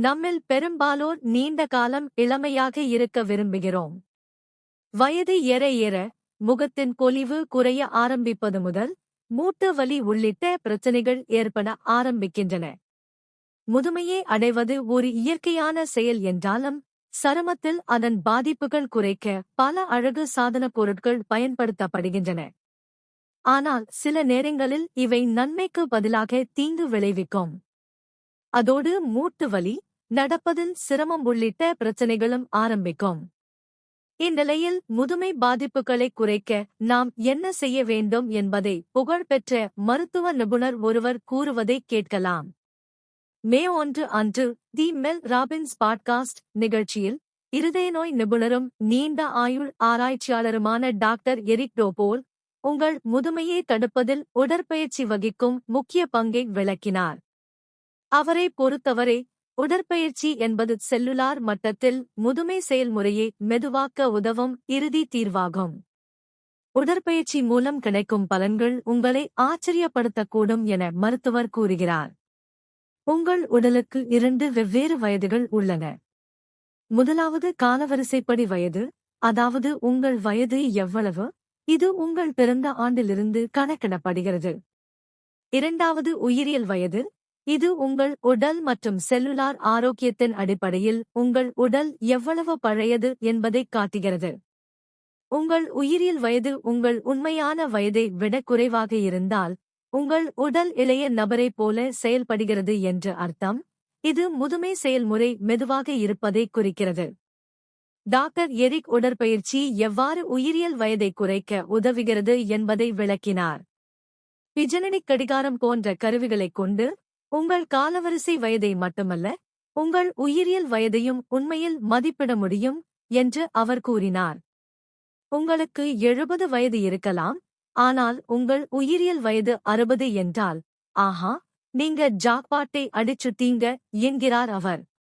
நம்மில் பெரும்பாலோர் நீண்ட காலம் இளமையாக இருக்க விரும்புகிறோம். வயது ஏற ஏற முகத்தின் பொலிவு குறைய ஆரம்பிப்பது முதல் மூட்டு வலி உள்ளிட்ட பிரச்சனைகள் ஏற்பட ஆரம்பிக்கின்றன. முதுமையை அடைவது ஒரு இயற்கையான செயல் என்றாலும் சருமத்தில் அதன் பாதிப்புகள் குறைக்க பல அழகு சாதனப் பொருட்கள் பயன்படுத்தப்படுகின்றன. ஆனால் சில நேரங்களில் இவை நன்மைக்கு பதிலாக தீங்கு விளைவிக்கும். அதோடு மூட்டு வலி நடப்பதில் சிரமம் உள்ளிட்ட பிரச்சனைகளும் ஆரம்பிக்கும். இந்நிலையில் முதுமை பாதிப்புகளை குறைக்க நாம் என்ன செய்ய வேண்டும் என்பதை புகழ்பெற்ற மருத்துவ நிபுணர் ஒருவர் கூறுவதை கேட்கலாம். மே ஒன்று அன்று தி மெல் ராபின்ஸ் பாட்காஸ்ட் நிகழ்ச்சியில் இருதய நோய் நிபுணரும் நீண்ட ஆயுள் ஆராய்ச்சியாளருமான டாக்டர் எரிக் டோபோல் உங்கள் முதுமையை தடுப்பதில் உடற்பயிற்சி வகிக்கும் முக்கிய பங்கை விளக்கினார். அவரை பொறுத்தவரை உடற்பயிற்சி என்பது செல்லுலார் மட்டத்தில் முதுமை செயல்முறையை மெதுவாக்க உதவும் இறுதி தீர்வாகும். உடற்பயிற்சி மூலம் கிடைக்கும் பலன்கள் உங்களை ஆச்சரியப்படுத்தக்கூடும் என மருத்துவர் கூறுகிறார். உங்கள் உடலுக்கு இரண்டு வெவ்வேறு வயதுகள் உள்ளன. முதலாவது காலவரிசைப்படி வயது அதாவது உங்கள் வயது எவ்வளவு இது உங்கள் பிறந்த ஆண்டிலிருந்து கணக்கிடப்படுகிறது. இரண்டாவது உயிரியல் வயது இது உங்கள் உடல் மற்றும் செல்லுலார் ஆரோக்கியத்தின் அடிப்படையில் உங்கள் உடல் எவ்வளவு பழையது என்பதைக் காட்டுகிறது. உங்கள் உயிரியல் வயது உங்கள் உண்மையான வயதை விட குறைவாக இருந்தால் உங்கள் உடல் இளைய நபரைப் போல செயல்படுகிறது என்று அர்த்தம். இது முதுமை செயல்முறை மெதுவாக இருப்பதை குறிக்கிறது. டாக்டர் எரிக் உடற்பயிற்சி எவ்வாறு உயிரியல் வயதை குறைக்க உதவுகிறது என்பதை விளக்கினார். பிஜனனிக் கடிகாரம் போன்ற கருவிகளைக் கொண்டு உங்கள் காலவரிசை வயதை மட்டுமல்ல உங்கள் உயிரியல் வயதையும் உண்மையில் மதிப்பிட முடியும் என்று அவர் கூறினார். உங்களுக்கு எழுபது வயது இருக்கலாம் ஆனால் உங்கள் உயிரியல் வயது அறுபது என்றால் ஆஹா நீங்க ஜாக்பாட்டை அடிச்சுட்டீங்க என்கிறார் அவர்.